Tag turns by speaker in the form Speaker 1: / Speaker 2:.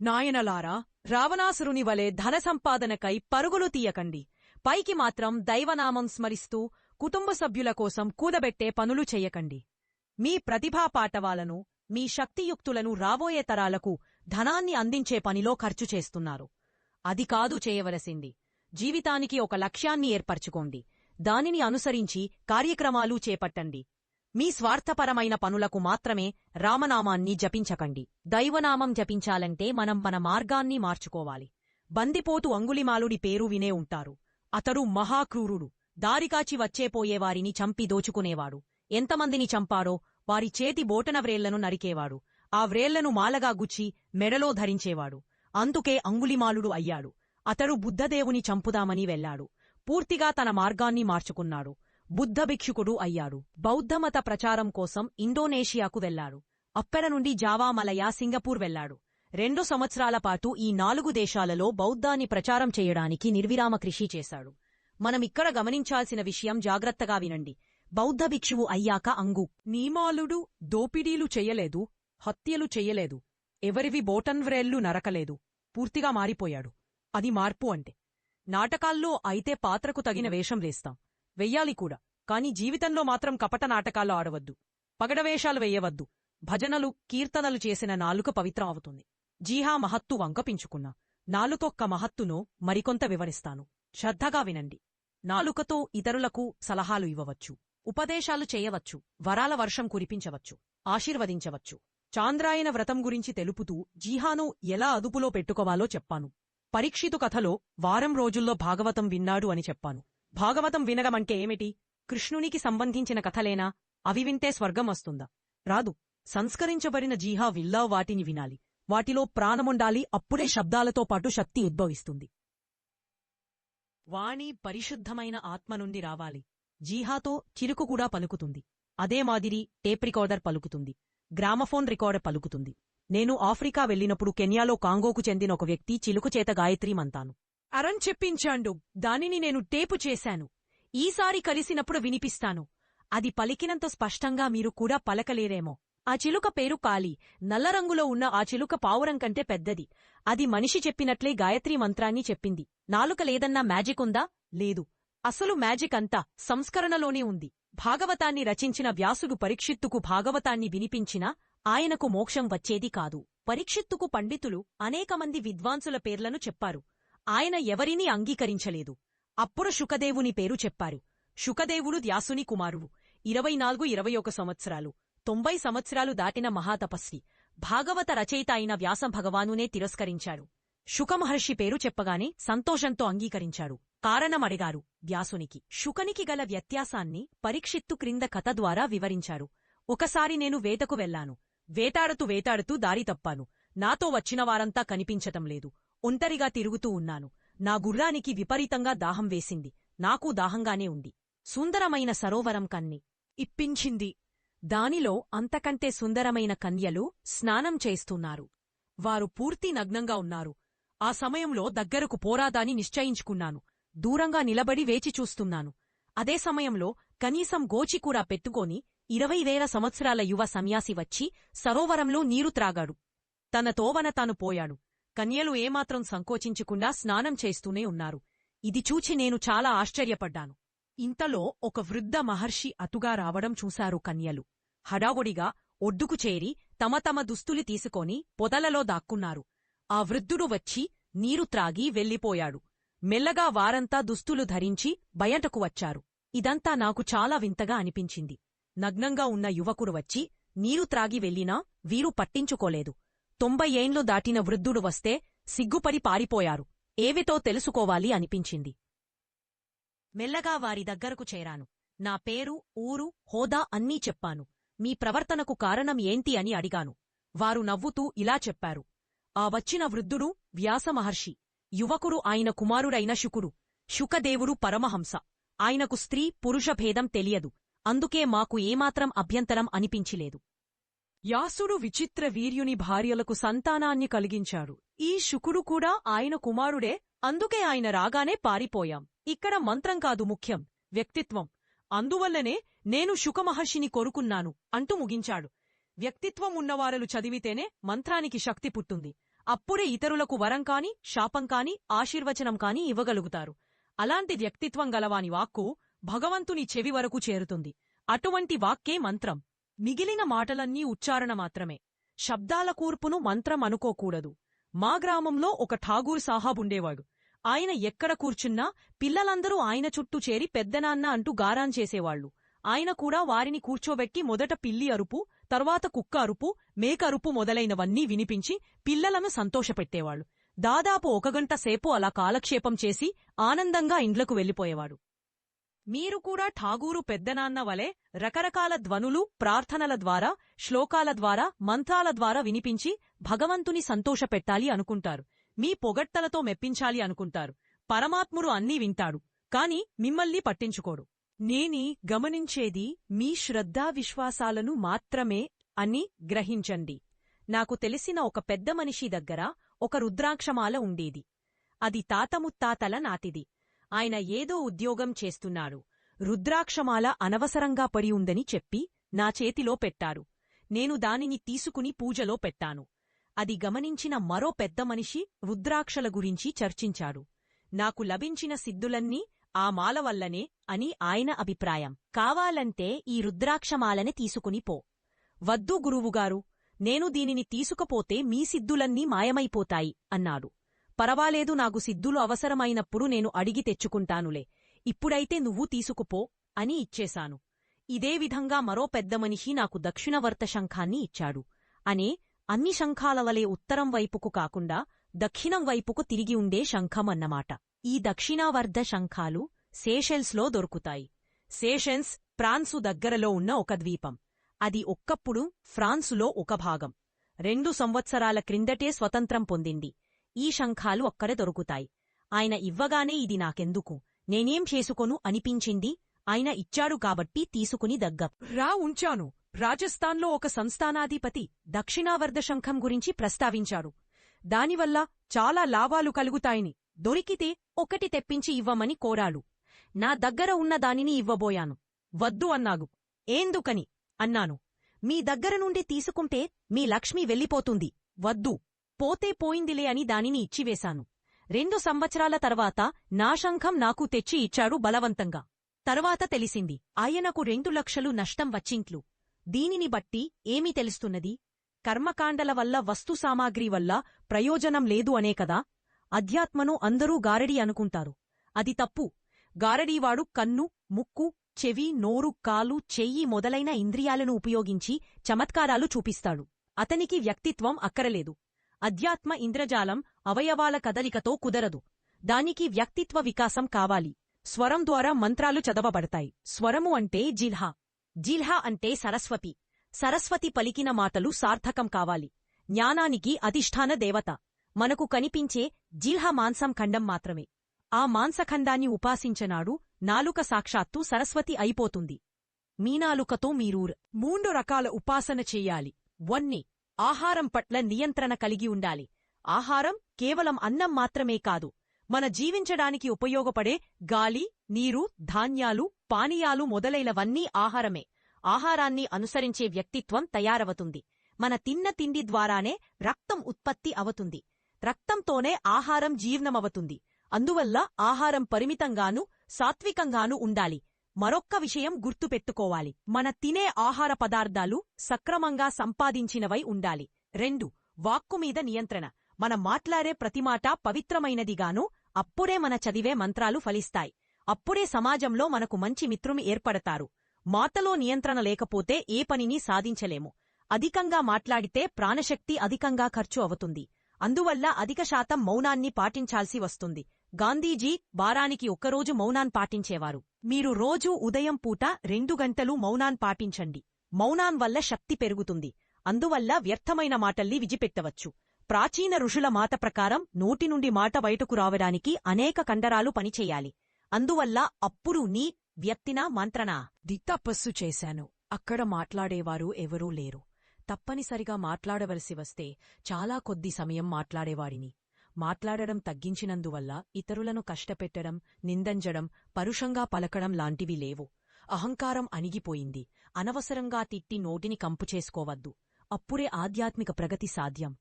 Speaker 1: నాయనలారా రావణాసురుని వలె ధన సంపాదనకై పరుగులు తీయకండి. పైకి మాత్రం దైవనామం స్మరిస్తూ కుటుంబ సభ్యుల కోసం కూదబెట్టే పనులు చెయ్యకండి మీ ప్రతిభా పాటవాలను మీ శక్తియుక్తులను రాబోయే తరాలకు ధనాన్ని అందించే పనిలో ఖర్చు చేస్తున్నారు. అది కాదు చేయవలసింది. జీవితానికి ఒక లక్ష్యాన్ని ఏర్పరచుకోండి. దానిని అనుసరించి కార్యక్రమాలు చేపట్టండి. మీ స్వార్థపరమైన పనులకు మాత్రమే రామనామాన్ని జపించకండి. దైవనామం జపించాలంటే మనం మన మార్గాన్ని మార్చుకోవాలి. బందిపోతు అంగులిమాలుడి పేరు వినే ఉంటారు. అతడు మహాక్రూరుడు. దారికాచి వచ్చేపోయేవారిని చంపి దోచుకునేవాడు. ఎంతమందిని చంపారో వారి చేతి బోటన వ్రేళ్ళను నరికేవాడు. ఆ వ్రేళ్ళను మాలగా గుచ్చి మెడలో ధరించేవాడు. అందుకే అంగులిమాలుడు అయ్యాడు. అతడు బుద్ధదేవుని చంపుదామని వెళ్ళాడు పూర్తిగా తన మార్గాన్ని మార్చుకున్నాడు. బుద్ధ భిక్షుకుడు అయ్యాడు. బౌద్ధమత ప్రచారం కోసం ఇండోనేషియాకు వెళ్ళాడు. అక్కడ నుండి జావా మలయా సింగపూర్ వెళ్ళాడు. రెండు సంవత్సరాల పాటు ఈ నాలుగు దేశాలలో బౌద్ధాన్ని ప్రచారం చేయడానికి నిర్విరామ కృషి చేశాడు. మనమిక్కడ గమనించాల్సిన విషయం జాగ్రత్తగా వినండి. బౌద్ధ భిక్షువు అయ్యాక అంగు. నీమాలుడు దోపిడీలు చెయ్యలేదు హత్యలు చెయ్యలేదు ఎవరివి బోటన్వ్రేళ్ళు నరకలేదు. పూర్తిగా మారిపోయాడు. అది మార్పు అంటే. నాటకాల్లో అయితే పాత్రకు తగిన వేషం వేస్తాం. వెయ్యాలి కూడా. కాని జీవితంలో మాత్రం కపట నాటకాలు ఆడవద్దు. పగడవేషాలు వెయ్యవద్దు భజనలు కీర్తనలు చేసిన నాలుక పవిత్రం అవుతుంది. జీహా మహత్తు వంకపించుకున్నా నాలుకొక్క మహత్తును మరికొంత వివరిస్తాను. శ్రద్ధగా వినండి. నాలుకతో ఇతరులకు సలహాలు ఇవ్వవచ్చు. ఉపదేశాలు చేయవచ్చు. వరాల వర్షం కురిపించవచ్చు. ఆశీర్వదించవచ్చు. చాంద్రాయన వ్రతం గురించి తెలుపుతూ జీహాను ఎలా అదుపులో పెట్టుకోవాలో చెప్పాను. పరీక్షితు కథలో వారం రోజుల్లో భాగవతం విన్నాడు అని చెప్పాను. భాగవతం వినడమంటే ఏమిటి? కృష్ణునికి సంబంధించిన కథలేనా? అవి వింటే స్వర్గం వస్తుందా? రాదు. సంస్కరించబడిన జీహా విల్లా వాటిని వినాలి. వాటిలో ప్రాణముండాలి. అప్పుడే శబ్దాలతో పాటు శక్తి ఉద్భవిస్తుంది. వాణి పరిశుద్ధమైన ఆత్మ నుండి రావాలి. జీహాతో చిరుకు కూడా పలుకుతుంది. అదే మాదిరి టేప్ రికార్డర్ పలుకుతుంది. గ్రామఫోన్ రికార్డర్ పలుకుతుంది. నేను ఆఫ్రికా వెళ్ళినప్పుడు కెన్యాలో కాంగోకు చెందిన ఒక వ్యక్తి చిలుకు చేత గాయత్రి మంతాను. అరణ్ చెప్పించాండు. దానిని నేను టేపు చేశాను. ఈసారి కలిసినప్పుడు వినిపిస్తాను. అది పలికినంత స్పష్టంగా మీరు కూడా పలకలేరేమో. ఆ చిలుక పేరు కాలి నల్ల రంగులో ఉన్న ఆ చిలుక పావురం కంటే పెద్దది. అది మనిషి చెప్పినట్లే గాయత్రి మంత్రాన్ని చెప్పింది. నాలుక లేదన్నా మ్యాజిక్ ఉందా? లేదు. అసలు మ్యాజిక్ అంతా సంస్కరణలోనే ఉంది. భాగవతాన్ని రచించిన వ్యాసుడు పరీక్షిత్తుకు భాగవతాన్ని వినిపించినా ఆయనకు మోక్షం వచ్చేది కాదు. పరీక్షిత్తుకు పండితులు అనేకమంది విద్వాంసుల పేర్లను చెప్పారు. ఆయన ఎవరినీ అంగీకరించలేదు. అప్పుడు శుకదేవుని పేరు చెప్పారు. శుకదేవుడు వ్యాసుని కుమారుడు ఇరవై నాలుగు ఇరవై ఒక సంవత్సరాలు. తొంభై సంవత్సరాలు దాటిన మహాతపస్వి. భాగవత రచయిత అయిన వ్యాసం భగవానునే తిరస్కరించాడు. శుకమహర్షి పేరు చెప్పగానే సంతోషంతో అంగీకరించాడు. కారణమడిగారు వ్యాసునికి. శుకనికి గల వ్యత్యాసాన్ని పరీక్షిత్తు క్రింద కథ ద్వారా వివరించారు. ఒకసారి నేను వేటకు వెళ్ళాను వేటాడుతూ వేటాడుతూ దారి తప్పాను. నాతో వచ్చిన వారంతా కనిపించటం లేదు. ఒంటరిగా తిరుగుతూ ఉన్నాను. నా గుర్రానికి విపరీతంగా దాహం వేసింది. నాకూ దాహంగానే ఉంది. సుందరమైన సరోవరం కన్ని. ఇప్పించింది. దానిలో అంతకంటే సుందరమైన కన్యలు స్నానం చేస్తున్నారు. వారు పూర్తి నగ్నంగా ఉన్నారు. ఆ సమయంలో దగ్గరకు పోరాదాని నిశ్చయించుకున్నాను. దూరంగా నిలబడి వేచి చూస్తున్నాను. అదే సమయంలో కనీసం గోచికూర పెట్టుకొని ఇరవై వేల సంవత్సరాల యువ సన్యాసి వచ్చి సరోవరంలో నీరు త్రాగాడు. తన తోవన తాను పోయాడు. కన్యలు ఏమాత్రం సంకోచించకుండా స్నానం చేస్తూనే ఉన్నారు. ఇది చూచి నేను చాలా ఆశ్చర్యపడ్డాను. ఇంతలో ఒక వృద్ధ మహర్షి అతుగా రావడం చూశారు కన్యలు. హడావుడిగా ఒడ్డుకు చేరి తమ తమ దుస్తులు తీసుకొని పొదలలో దాక్కున్నారు. ఆ వృద్ధుడు వచ్చి నీరు త్రాగి వెళ్ళిపోయాడు. మెల్లగా వారంతా దుస్తులు ధరించి బయటకు వచ్చారు. ఇదంతా నాకు చాలా వింతగా అనిపించింది. నగ్నంగా ఉన్న యువకుడు వచ్చి నీరు త్రాగి వెళ్ళినా వీరు పట్టించుకోలేదు. తొంభై ఏండ్లు దాటిన వృద్ధుడు వస్తే సిగ్గుపడి పారిపోయారు. ఏవితో తెలుసుకోవాలి అనిపించింది. మెల్లగా వారి దగ్గరకు చేరాను. నా పేరు ఊరు హోదా అన్నీ చెప్పాను. మీ ప్రవర్తనకు కారణం ఏంటి అని అడిగాను. వారు నవ్వుతూ ఇలా చెప్పారు. ఆ వచ్చిన వృద్ధుడు వ్యాసమహర్షి యువకుడు ఆయన కుమారుడైన శుకుడు. శుకదేవుడు పరమహంస. ఆయనకు స్త్రీ పురుష భేదం తెలియదు. అందుకే మాకు ఏమాత్రం అభ్యంతరం అనిపించిలేదు. యాసుడు విచిత్ర వీర్యుని భార్యలకు సంతానాన్ని కలిగించాడు. ఈ శుకుడు కూడా ఆయన కుమారుడే అందుకే ఆయన రాగానే పారిపోయాం. ఇక్కడ మంత్రం కాదు ముఖ్యం వ్యక్తిత్వం. అందువల్లనే నేను శుకమహర్షిని కొరుకున్నాను అంటూ ముగించాడు. వ్యక్తిత్వం ఉన్నవారలు చదివితేనే మంత్రానికి శక్తి పుట్టుంది. అప్పుడే ఇతరులకు వరం కాని శాపం కాని ఆశీర్వచనం కాని ఇవ్వగలుగుతారు. అలాంటి వ్యక్తిత్వం గలవాని వాక్కు భగవంతుని చెవి వరకు చేరుతుంది. అటువంటి వాక్కే మంత్రం. మిగిలిన మాటలన్నీ ఉచ్చారణ మాత్రమే. శబ్దాల కూర్పును మంత్రం అనుకోకూడదు. మా గ్రామంలో ఒక ఠాగూర్ సాహాబ్ ఉండేవాడు. ఆయన ఎక్కడ కూర్చున్నా పిల్లలందరూ ఆయన చుట్టూ చేరి పెద్దనాన్న అంటూ గారాన్ చేసేవాళ్ళు ఆయన కూడా వారిని కూర్చోబెట్టి మొదట పిల్లి అరుపు తర్వాత కుక్క అరుపు మేక అరుపు మొదలైనవన్నీ వినిపించి పిల్లలను సంతోషపెట్టేవాళ్ళు దాదాపు ఒక గంట సేపు అలా కాలక్షేపం చేసి ఆనందంగా ఇండ్లకు వెళ్ళిపోయేవాడు మీరు కూడా ఠాగూరు పెద్దనాన్న వలె రకరకాల ధ్వనులు ప్రార్థనల ద్వారా శ్లోకాల ద్వారా మంత్రాల ద్వారా వినిపించి భగవంతుని సంతోషపెట్టాలి అనుకుంటారు. మీ పొగడ్తలతో మెప్పించాలి అనుకుంటారు. పరమాత్ముడు అన్నీ వింటాడు కాని మిమ్మల్ని పట్టించుకోడు. నేని గమనించేది మీ శ్రద్ధా విశ్వాసాలను మాత్రమే అని గ్రహించండి. నాకు తెలిసిన ఒక పెద్ద మనిషి దగ్గర ఒక రుద్రాక్షమాల ఉండేది. అది తాతముత్తాతల నాతిది. ఆయన ఏదో ఉద్యోగం చేస్తున్నాడు. రుద్రాక్షమాల అనవసరంగా పడి ఉందని చెప్పి నా చేతిలో పెట్టారు. నేను దానిని తీసుకుని పూజలో పెట్టాను. అది గమనించిన మరో పెద్ద మనిషి రుద్రాక్షల గురించి చర్చించాడు. నాకు లభించిన సిద్ధులన్నీ ఆ మాల వల్లనే అని ఆయన అభిప్రాయం. కావాలంటే ఈ రుద్రాక్షమాలని తీసుకుని పో. వద్దు గురువుగారు నేను దీనిని తీసుకపోతే మీ సిద్ధులన్నీ మాయమైపోతాయి అన్నాడు. పరవాలేదు నాకు సిద్ధులు అవసరమైనప్పుడు నేను అడిగి తెచ్చుకుంటానులే. ఇప్పుడైతే నువ్వు తీసుకుపో అని ఇచ్చేశాను. ఇదే విధంగా మరో పెద్ద మనిషి నాకు దక్షిణవర్త శంఖాన్ని ఇచ్చాడు. అనే అన్ని శంఖాల వలె ఉత్తరం వైపుకు కాకుండా దక్షిణం వైపుకు తిరిగి ఉండే శంఖం అన్నమాట ఈ దక్షిణావర్ధ శంఖాలు సేషెల్స్లో దొరుకుతాయి. సేషెన్స్ ఫ్రాన్సు దగ్గరలో ఉన్న ఒక ద్వీపం. అది ఒక్కప్పుడు ఫ్రాన్సులో ఒక భాగం. రెండు సంవత్సరాల క్రిందటే స్వతంత్రం పొందింది. ఈ శంఖాలు అక్కడ దొరుకుతాయి. ఆయన ఇవ్వగానే ఇది నాకెందుకు? నేనేం చేసుకొను అనిపించింది? ఆయన ఇచ్చాడు కాబట్టి తీసుకుని దగ్గ రా ఉంచాను. రాజస్థాన్లో ఒక సంస్థానాధిపతి దక్షిణావర్ధ శంఖం గురించి ప్రస్తావించాడు. దానివల్ల చాలా లాభాలు కలుగుతాయని. దొరికితే ఒకటి తెప్పించి ఇవ్వమని కోరాడు. నా దగ్గర ఉన్న దానిని ఇవ్వబోయాను. వద్దు అన్నాగు. ఏందుకని అన్నాను. మీ దగ్గర నుండి తీసుకుంటే మీ లక్ష్మి వెళ్ళిపోతుంది. వద్దు. పోతే పోయిందిలే అని దానిని ఇచ్చివేశాను. రెండు సంవత్సరాల తర్వాత నా శంఖం నాకు తెచ్చి ఇచ్చాడు బలవంతంగా. తర్వాత తెలిసింది ఆయనకు రెండు లక్షలు నష్టం వచ్చింట్లు. దీనిని బట్టి ఏమి తెలుస్తున్నది? కర్మకాండల వల్ల వస్తు సామాగ్రి వల్ల ప్రయోజనం లేదు అనే కదా? అధ్యాత్మను అందరూ గారడి అనుకుంటారు. అది తప్పు. గారడీవాడు కన్ను ముక్కు చెవి నోరు కాలు చెయ్యి మొదలైన ఇంద్రియాలను ఉపయోగించి చమత్కారాలు చూపిస్తాడు. అతనికి వ్యక్తిత్వం అక్కరలేదు. అధ్యాత్మ ఇంద్రజాలం అవయవాల కదలికతో కుదరదు. దానికి వ్యక్తిత్వ వికాసం కావాలి. స్వరం ద్వారా మంత్రాలు చదవబడతాయి. స్వరము అంటే జిల్హా. జిల్హా అంటే సరస్వతి. సరస్వతి పలికిన మాటలు సార్థకం కావాలి. జ్ఞానానికి అధిష్టాన దేవత. మనకు కనిపించే జిల్హ మాంసం ఖండం మాత్రమే. ఆ మాంసఖండాన్ని ఉపాసించనాడు నాలుక సాక్షాత్తు సరస్వతి అయిపోతుంది. మీనాలుకతో మీరూర్. మూడు రకాల ఉపాసన చెయ్యాలి వన్ని ఆహారం పట్ల నియంత్రణ కలిగి ఉండాలి. ఆహారం కేవలం అన్నం మాత్రమే కాదు. మన జీవించడానికి ఉపయోగపడే గాలి నీరు ధాన్యాలు పానీయాలు మొదలైనవన్నీ ఆహారమే. ఆహారాన్ని అనుసరించే వ్యక్తిత్వం తయారవుతుంది. మన తిన్న తిండి ద్వారానే రక్తం ఉత్పత్తి అవతుంది. రక్తంతోనే ఆహారం జీర్ణమవుతుంది. అందువల్ల ఆహారం పరిమితంగానూ సాత్వికంగానూ ఉండాలి. మరొక్క విషయం గుర్తుపెట్టుకోవాలి. మన తినే ఆహార పదార్థాలు సక్రమంగా సంపాదించినవై ఉండాలి. రెండు వాక్కుమీద నియంత్రణ. మన మాట్లాడే ప్రతి మాట పవిత్రమైనదిగాను అప్పుడే మన చదివే మంత్రాలు ఫలిస్తాయి. అప్పుడే సమాజంలో మనకు మంచి మిత్రుమి ఏర్పడతారు. మాటలో నియంత్రణ లేకపోతే ఏ పనిని సాధించలేము. అధికంగా మాట్లాడితే ప్రాణశక్తి అధికంగా ఖర్చు అవుతుంది. అందువల్ల అధిక శాతం మౌనాన్ని పాటించాల్సి వస్తుంది. గాంధీజీ వారానికి ఒక్కరోజు మౌనాన్ పాటించేవారు. మీరు రోజూ ఉదయం పూట రెండు గంటలు మౌనాన్ పాటించండి. మౌనాన్ వల్ల శక్తి పెరుగుతుంది. అందువల్ల వ్యర్థమైన మాటల్ని విజిపెట్టవచ్చు. ప్రాచీన ఋషుల మాత ప్రకారం నోటి నుండి మాట బయటకు రావడానికి అనేక కండరాలు పనిచేయాలి. అందువల్ల అప్పుడు నీ వ్యక్తినా మంత్రనా? దిత్తపస్సు చేశాను. అక్కడ మాట్లాడేవారు ఎవరూ లేరు. తప్పనిసరిగా మాట్లాడవలసి వస్తే చాలా కొద్ది సమయం మాట్లాడేవాడిని. మాట్లాడడం తగ్గించినందువల్ల ఇతరులను కష్టపెట్టడం నిందంజడం పరుషంగా పలకడం లాంటివి లేవు. అహంకారం అణిగిపోయింది. అనవసరంగా తిట్టి నోటిని కంపుచేసుకోవద్దు అప్పుడే ఆధ్యాత్మిక ప్రగతి సాధ్యం.